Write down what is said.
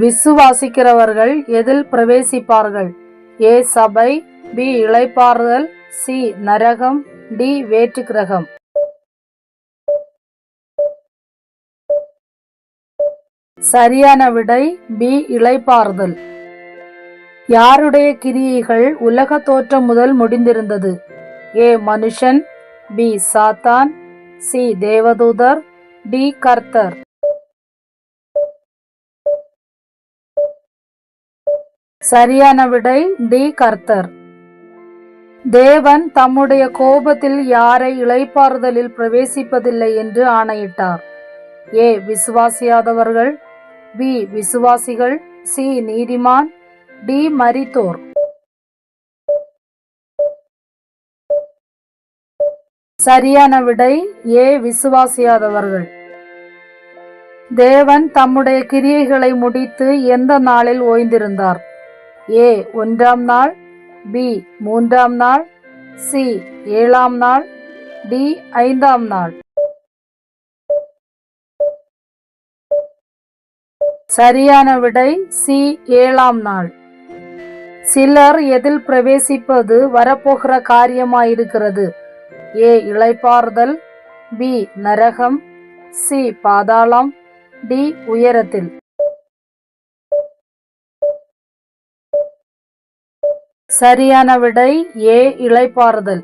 விசுவாசிக்கிறவர்கள் எதில் பிரவேசிப்பார்கள்? ஏ சபை பி இளைப்பாறுதல் சி நரகம் டி வேற்று கிரகம் சரியான விடை பி இளைப்பாறுதல். யாருடைய கிரியைகள் உலக தோற்றம் முதல் முடிந்திருந்தது? ஏ மனுஷன் பி சாத்தான் சி தேவதூதர் டி கர்த்தர். சரியான விடை டி கர்த்தர். தேவன் தம்முடைய கோபத்தில் யாரை இளைப்பாறுதலில் பிரவேசிப்பதில்லை என்று ஆணையிட்டார். ஏ விசுவாசியாதவர்கள். பி விசுவாசிகள். சி நீதிமான். டி மரித்தோர். சரியான விடை ஏ விசுவாசியாதவர்கள். தேவன் தம்முடைய கிரியைகளை முடித்து எந்த நாளில் ஓய்ந்திருந்தார்? ஏ ஒன்றாம் நாள் பி மூன்றாம் நாள் சி ஏழாம் நாள் டி ஐந்தாம் நாள். சரியான விடை சி ஏழாம் நாள். சிலர் எதில் பிரவேசிப்பது வரப்போகிற காரியமாயிருக்கிறது? ஏ இளைப்பாறுதல் பி நரகம் சி பாதாளம் டி உயரத்தில். சரியான விடை ஏ இலைப்பாறுதல்